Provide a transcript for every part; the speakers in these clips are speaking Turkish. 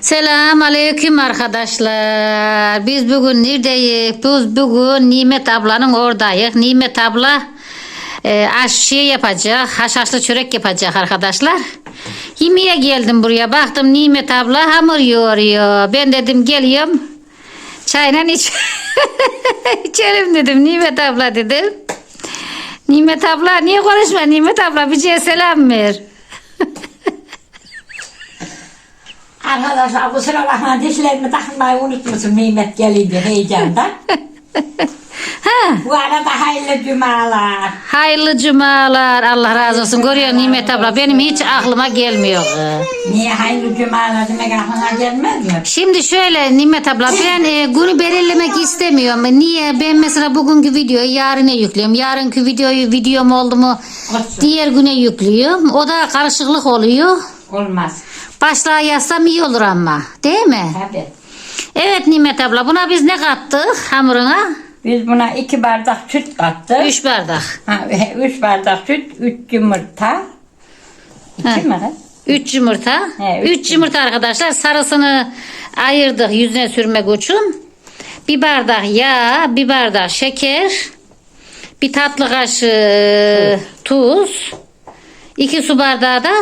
Selam aleyküm arkadaşlar. Biz bugün neredeyiz? Biz bugün Nimet ablanın oradayız. Nimet abla e, aş şey yapacak. Haşhaşlı çörek yapacak arkadaşlar. Yemeğe geldim buraya. Baktım Nimet abla hamur yoğuruyor. Ben dedim geliyorum. Çayla iç. içerim dedim. Nimet abla dedim. Nimet abla niye konuşma Nimet abla bir selam ver. Arkadaşlar bu sıra bakma dişlerimi takmayı unutmuşum Mehmet gelince heyecandan. Ha. bu arada hayırlı cumalar. Hayırlı cumalar. Allah razı olsun. Görüyor Nimet abla. Benim hiç aklıma gelmiyor. Niye hayırlı cumalar demek aklına gelmez mi? Şimdi şöyle Nimet abla ben e, günü belirlemek istemiyorum. Niye? Ben mesela bugünkü videoyu yarına yüklüyorum. Yarınki videoyu videom oldu mu Olsun. diğer güne yüklüyorum. O da karışıklık oluyor. Olmaz. Başlığa yazsam iyi olur ama. Değil mi? Tabii. Evet Nimet abla. Buna biz ne kattık hamuruna? Biz buna iki bardak süt kattık. Üç, bardak. ha, üç bardak süt, üç yumurta. İki Ha. mi? kız? Üç yumurta. He, üç üç yumurta arkadaşlar. Sarısını ayırdık yüzüne sürmek için. Bir bardak yağ, bir bardak şeker, bir tatlı kaşığı tuz, iki su bardağı da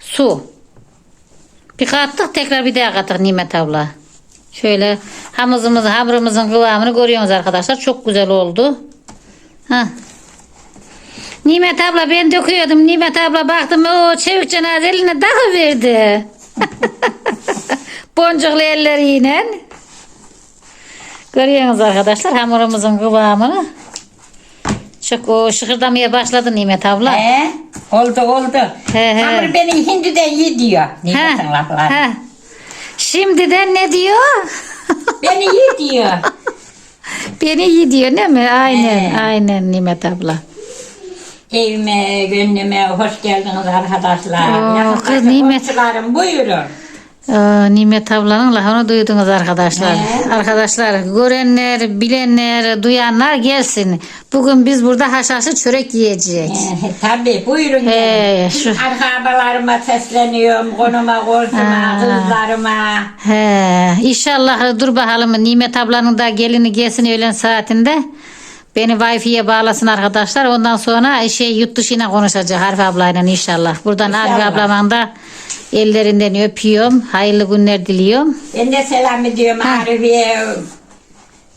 su. Bir kattık tekrar bir daha kattık Nimet abla. Şöyle hamurumuzun, hamurumuzun kıvamını görüyorsunuz arkadaşlar. Çok güzel oldu. Hah. Nimet abla ben döküyordum. Nimet abla baktım o çevik cenaze eline verdi. Boncuklu elleriyle. Görüyorsunuz arkadaşlar hamurumuzun kıvamını. Çok o şıkırdamaya başladı Nimet abla. He, oldu oldu. He, beni hindiden ye diyor. Nimet'in lafları. he. Şimdiden ne diyor? Beni ye diyor. Beni iyi diyor değil mi? Aynen, He. aynen Nimet abla. Evime, gönlüme hoş geldiniz arkadaşlar. Oo, kız Nimet. buyurun. Aa, Nimet ablanın lafını duydunuz arkadaşlar. He. Arkadaşlar görenler, bilenler, duyanlar gelsin. Bugün biz burada haşhaşlı çörek yiyeceğiz. Ee, tabii buyurun. Gelin. şu- Arkabalarıma sesleniyorum. Konuma, komşuma, Ha. kızlarıma. He, inşallah dur bakalım Nimet ablanın da gelini gelsin öğlen saatinde. Beni Wi-Fi'ye bağlasın arkadaşlar. Ondan sonra şey yurt dışıyla konuşacak Harfi ablayla inşallah. Buradan Harfi İnşallah. ablamın da ellerinden öpüyorum. Hayırlı günler diliyorum. Ben de selam ediyorum Arifiye.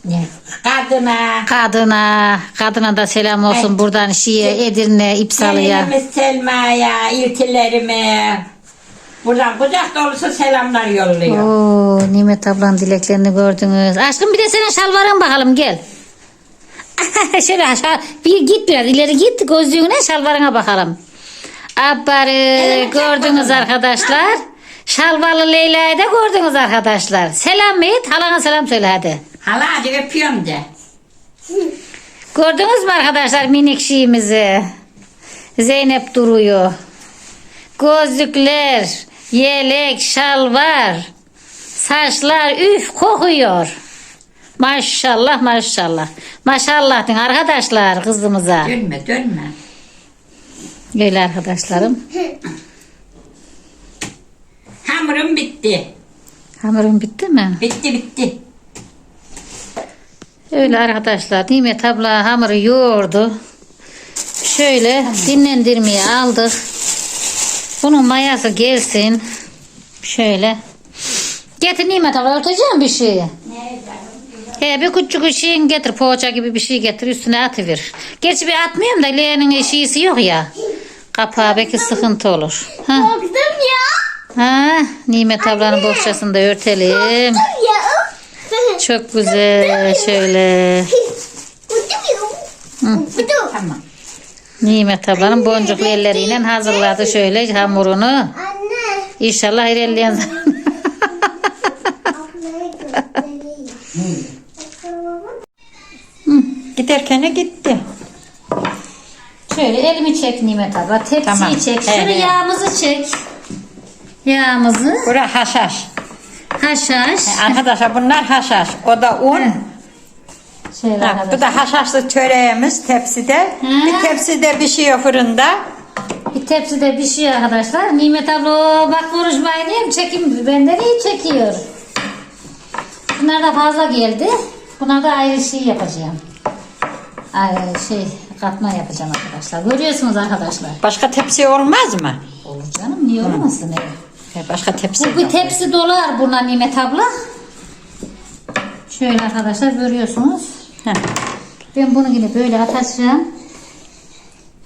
Ne? Kadına. Kadına, kadına da selam olsun Evet. buradan Şiye, Edirne, İpsalı'ya. Gelinimiz Selma'ya, iltilerime. Buradan kucak dolusu selamlar yolluyor. Oo, Nimet ablanın dileklerini gördünüz. Aşkım bir de senin şalvarın bakalım gel. Şöyle aşağı bir git biraz ileri git gözlüğüne şalvarına bakalım. Abbarı Evet, gördünüz arkadaşlar. Şalvarlı Leyla'yı da gördünüz arkadaşlar. Selam et. Halana selam söyle hadi. Hala hadi öpüyorum de. Gördünüz mü arkadaşlar minik şeyimizi? Zeynep duruyor. Gözlükler, yelek, şalvar, saçlar üf kokuyor. Maşallah maşallah. Maşallah deyin arkadaşlar kızımıza. Dönme dönme. Öyle arkadaşlarım. Hamurum bitti. Hamurum bitti mi? Bitti bitti. Öyle arkadaşlar. Nimet abla hamuru yoğurdu. Şöyle dinlendirmeye aldık. Bunun mayası gelsin. Şöyle. Getir Nimet abla örteceğim bir şey. He bir küçük şeyin getir. Poğaça gibi bir şey getir üstüne atıver. Gerçi bir atmıyorum da leğenin şeysi yok ya. Kapağı belki sıkıntı olur. Ha, Korktum ya. ha Nimet ablanın bohçasını da örtelim. Ya. Çok güzel şöyle. Ya. Tamam. Nimet ablanın boncuklu elleriyle hazırladı şöyle hamurunu. Anne. İnşallah ilerleyen zaman- Giderken gitti. Şöyle elimi çek Nimet abla. Tepsiyi Tamam. çek. Şöyle evet. yağımızı çek. Yağımızı. Bura haşhaş. Haşhaş. Arkadaşlar bunlar haşhaş. O da un. Şöyle Ha, bu arkadaşlar. da haşhaşlı çöreğimiz tepside. Hı. Bir tepside pişiyor fırında. Bir tepside pişiyor arkadaşlar. Nimet abla "Oo, bak konuşmayın diyeyim çekim benden iyi çekiyor. Bunlar da fazla geldi. Buna da ayrı şey yapacağım. Şey katma yapacağım arkadaşlar. Görüyorsunuz arkadaşlar. Başka tepsi olmaz mı? Olur canım niye olmasın? evet. E, Başka tepsi Bu bir tepsi dolar buna Nimet abla. Şöyle arkadaşlar görüyorsunuz. Heh. Ben bunu yine böyle atacağım.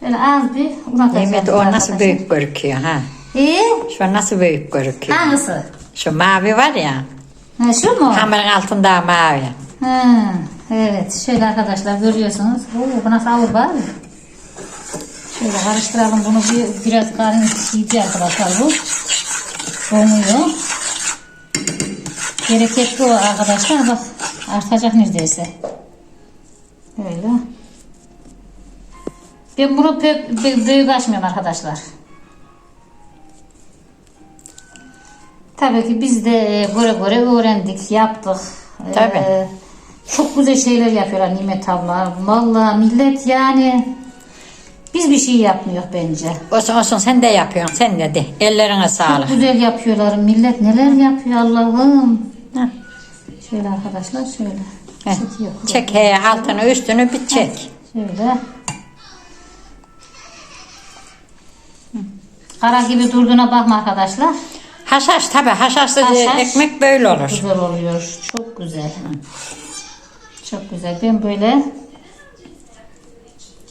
Şöyle az bir un atacağım. Nimet o nasıl büyük gözüküyor ha? İyi. Şu nasıl büyük gözüküyor? Hangisi? Şu mavi var ya. Ha, şu mu? Hamurun altında mavi. Ha, evet. Şöyle arkadaşlar görüyorsunuz. Oo, bu nasıl ağır var mı? Şöyle karıştıralım bunu bir, biraz karın yiyeceği arkadaşlar bu. Donuyor. Bereketli o arkadaşlar. Bak artacak neredeyse. Böyle. Ben bunu pek bü- büyük açmıyorum arkadaşlar. Tabii ki biz de e, göre göre öğrendik, yaptık. Ee, Tabii. Çok güzel şeyler yapıyorlar Nimet abla. Vallahi millet yani biz bir şey yapmıyor bence. Olsun olsun sen de yapıyorsun sen de de. Ellerine Çok sağlık. güzel yapıyorlar. Millet neler yapıyor Allah'ım. Heh. Şöyle arkadaşlar şöyle. Heh. Çekiyor. Çek he altını üstünü bir çek. Şöyle. Kara gibi durduğuna bakma arkadaşlar. Haşhaş tabi haşhaşlı Haşhaş. ekmek böyle olur. Güzel oluyor. Çok güzel. Çok güzel. Ben böyle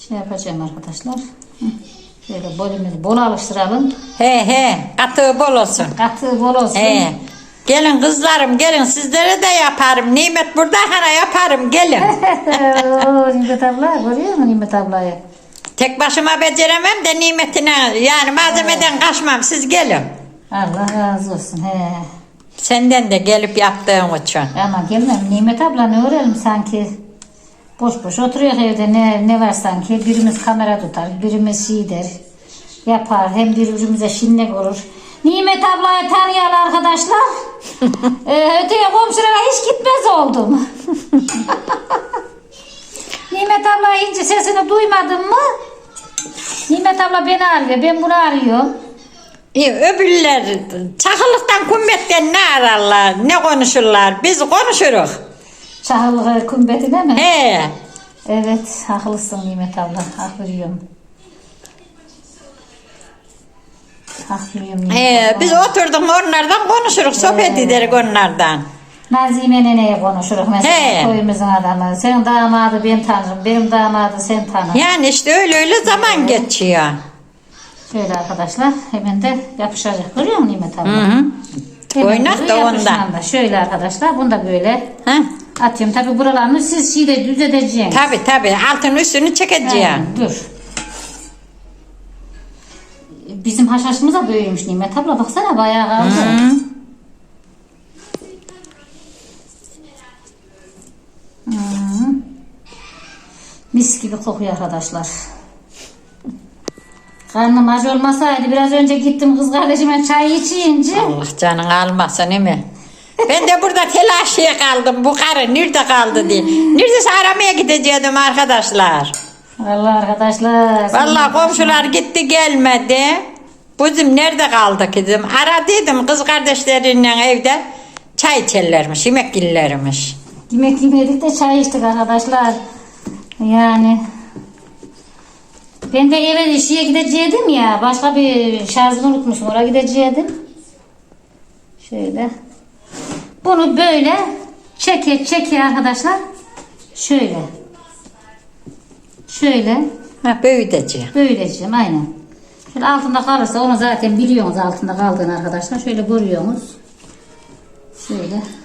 şey yapacağım arkadaşlar. Hı. Şöyle bolimizi bol alıştıralım. He he katığı bol olsun. Katı bol olsun. He. Gelin kızlarım gelin sizlere de yaparım. Nimet burada hana yaparım gelin. Nimet abla görüyor musun Nimet ablayı? Tek başıma beceremem de nimetine yani malzemeden kaçmam siz gelin. Allah razı olsun. He. Senden de gelip yaptığın için. Ama gelmem. Nimet abla ne öğrenelim sanki. Boş boş oturuyor evde ne, ne var sanki. Birimiz kamera tutar, birimiz şey der. Yapar. Hem birbirimize şinnek olur. Nimet ablayı tanıyan arkadaşlar. ee, öteye komşulara hiç gitmez oldum. Nimet abla ince sesini duymadın mı? Nimet abla beni arıyor. Ben bunu arıyorum. İyi, öbürler çakıllıktan kummetten ne ararlar, ne konuşurlar. Biz konuşuruz. Çahırlığı kumbetine mi? He. Evet, haklısın Nimet abla. Hak veriyorum. Hak veriyorum Nimet He, abla. biz oturduk onlardan konuşuruz, sohbet ederiz onlardan. Nazime neneye konuşuruz mesela He. köyümüzün adamı. Senin damadı ben tanırım, benim damadı sen tanır. Yani işte öyle öyle zaman geçiyor. Şöyle arkadaşlar hemen de yapışacak. Görüyor musun Nimet abla? Hı hı. Hemen Oynak da ondan. da. Şöyle arkadaşlar bunu da böyle Ha? atıyorum. Tabi buralarını siz şeyle düz edeceksiniz. Tabi tabi altın üstünü çekeceğim. Aynen, dur. Bizim haşhaşımız da böyleymiş Nimet abla. Baksana bayağı kaldı. Hı. Hı. Mis gibi kokuyor arkadaşlar. Karnım aç olmasaydı biraz önce gittim kız kardeşime çay içince. Allah canını almasın değil mi? Ben de burada telaşıya kaldım. Bu karı nerede kaldı diye. Neredeyse aramaya gidecektim arkadaşlar. Allah arkadaşlar. Vallahi komşular gitti gelmedi. Bizim nerede kaldı dedim. Aradıydım kız kardeşlerinle evde. Çay içerlermiş, yemek yerlermiş. Yemek yemedik de çay içtik arkadaşlar. Yani ben de eve işe gidecektim ya. Başka bir şarjımı unutmuşum. Oraya gidecektim. Şöyle. Bunu böyle çeke çeke arkadaşlar. Şöyle. Şöyle. Ha, büyüteceğim. Böylece aynen. Şöyle altında kalırsa onu zaten biliyorsunuz altında kaldığını arkadaşlar. Şöyle görüyorsunuz. Şöyle.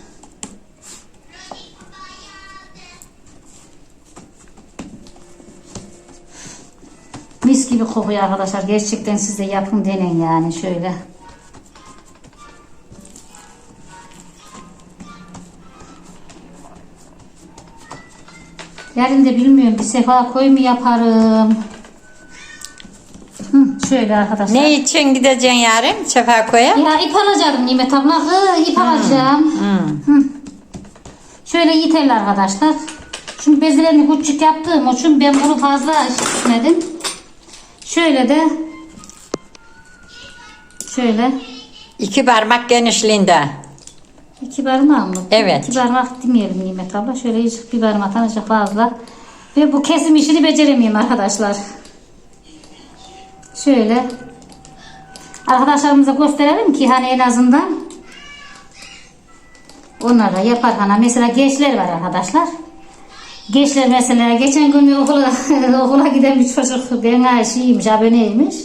Gibi kokuyor arkadaşlar. Gerçekten siz de yapın deneyin yani şöyle. Yarın da bilmiyorum bir sefa koy mu yaparım. Hı, şöyle arkadaşlar. Ne için gideceksin yarın Sefako'ya? Ya ip alacağım Nimet abla. Hı, ip alacağım. Hı. Hı. Şöyle yeterli arkadaşlar. Çünkü bezelerini küçük yaptığım için ben bunu fazla şişmedim. Şöyle de Şöyle İki parmak genişliğinde. iki parmak mı? Evet. İki parmak demeyelim Nimet abla. Şöyle azıcık bir parmaktan azıcık fazla. Ve bu kesim işini beceremiyorum arkadaşlar. Şöyle. Arkadaşlarımıza gösterelim ki hani en azından onlara yapar hani mesela gençler var arkadaşlar. Gençler mesela geçen gün okula, okula giden bir çocuk bana şeymiş aboneymiş.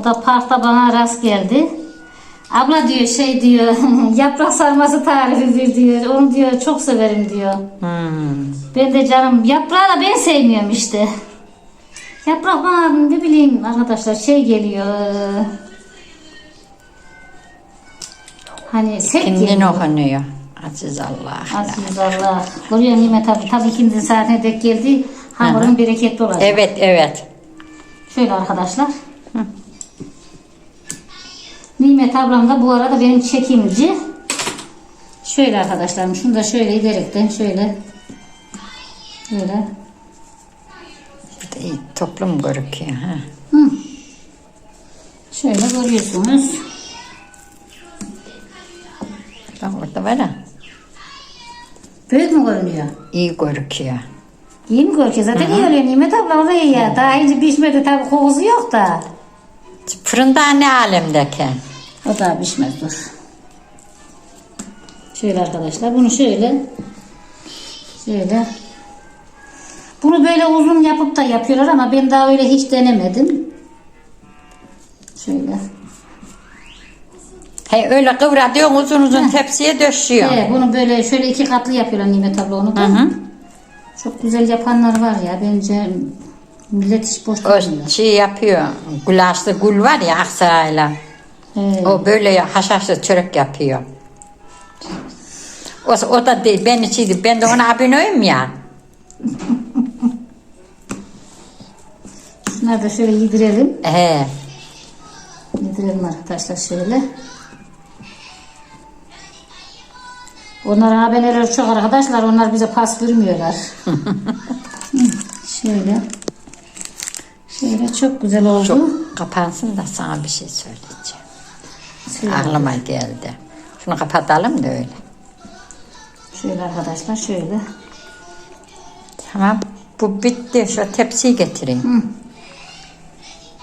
O da parkta bana rast geldi. Abla diyor şey diyor yaprak sarması tarifi bir diyor. Onu diyor çok severim diyor. Hmm. Ben de canım yaprağı da ben sevmiyorum işte. Yaprak bana ne bileyim arkadaşlar şey geliyor. Hani sert Kendin geliyor. okunuyor. Aziz Allah. Aziz Allah. Buraya nimet abi tabii ikimizin saatine dek geldi. Hamurun bereketli olacak. Evet evet. Şöyle arkadaşlar. Nimet ablam da bu arada benim çekimci. Şöyle arkadaşlarım şunu da şöyle giderekten şöyle böyle Bir de iyi toplum görüküyor. Ha. Hı. Şöyle görüyorsunuz. Bak orada var ya. Büyük mü görünüyor? iyi görüküyor. İyi mi görünüyor? Zaten iyi oluyor Nimet abla o da iyi ya. Daha iyice pişmedi tabii kokusu yok da. Fırında ne alemdeki? O daha pişmez dur. Şöyle arkadaşlar bunu şöyle şöyle bunu böyle uzun yapıp da yapıyorlar ama ben daha öyle hiç denemedim. Şöyle. He öyle kıvratıyor uzun uzun tepsiye döşüyor. Evet, bunu böyle şöyle iki katlı yapıyorlar Nimet abla onu da. hı. Çok güzel yapanlar var ya bence millet hiç boş. O şey yapıyor. Gulaşlı gul var ya Aksaray'la. O böyle ya haşhaşlı çörek yapıyor. O, o da değil, ben içiydi. Ben de ona aboneyim ya. Şunları da şöyle yedirelim. He. Yedirelim arkadaşlar şöyle. Onların haberleri çok arkadaşlar. Onlar bize pas vermiyorlar. Hı, şöyle. Şöyle çok güzel oldu. Çok kapansın da sana bir şey söyleyeceğim. Şöyle, Aklıma geldi. Şunu kapatalım da öyle. şöyle arkadaşlar şöyle. Tamam. Bu bitti. Şu tepsiyi getireyim.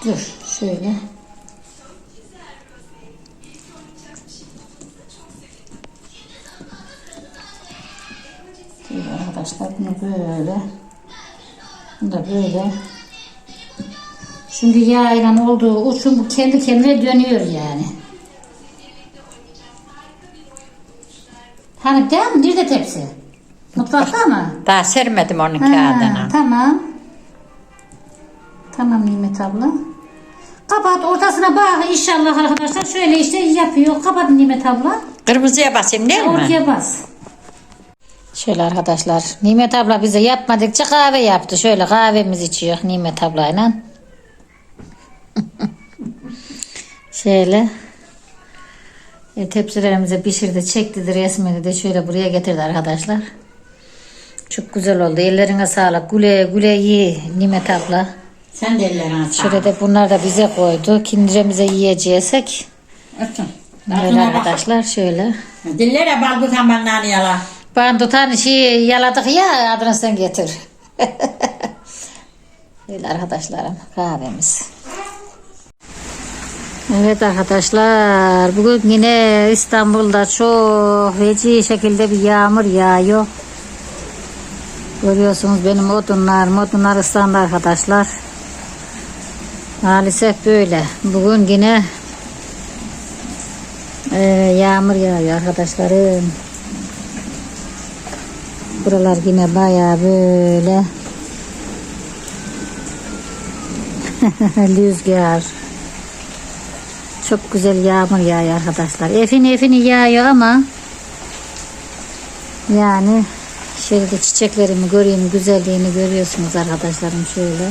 Dur şöyle. Şöyle böyle. Bunu da böyle. Şimdi yağıyla olduğu için bu kendi kendine dönüyor yani. Hani değil mi? Nerede tepsi? Mutfakta mı? Daha sermedim onun Ha, kağıdına. Tamam. Tamam Nimet abla. Kapat ortasına bak inşallah arkadaşlar. Şöyle işte yapıyor. Kapat Nimet abla. Kırmızıya basayım değil mi? Ortaya bas. Şöyle arkadaşlar. Nimet abla bize yapmadıkça kahve yaptı. Şöyle kahvemiz içiyor Nimet ablayla. Şöyle. E, tepsilerimizi pişirdi, çekti resmini de şöyle buraya getirdi arkadaşlar. Çok güzel oldu. Ellerine sağlık. Güle güle ye Nimet abla. Sen de ellerine sağlık. Şöyle de bunlar da bize koydu. Kindiremize yiyeceksek. Öptüm. Böyle arkadaşlar şöyle. Dillere bal tutan benden yala. Ben tutan şeyi yaladık ya adını sen getir. Böyle arkadaşlarım kahvemiz. Evet arkadaşlar bugün yine İstanbul'da çok feci şekilde bir yağmur yağıyor. Görüyorsunuz benim odunlar, odunlar ıslandı arkadaşlar. Maalesef böyle. Bugün yine e, yağmur yağıyor arkadaşlarım. Buralar yine bayağı böyle rüzgar. Çok güzel yağmur yağıyor arkadaşlar. Efini efini yağıyor ama yani şöyle de çiçeklerimi göreyim güzelliğini görüyorsunuz arkadaşlarım şöyle.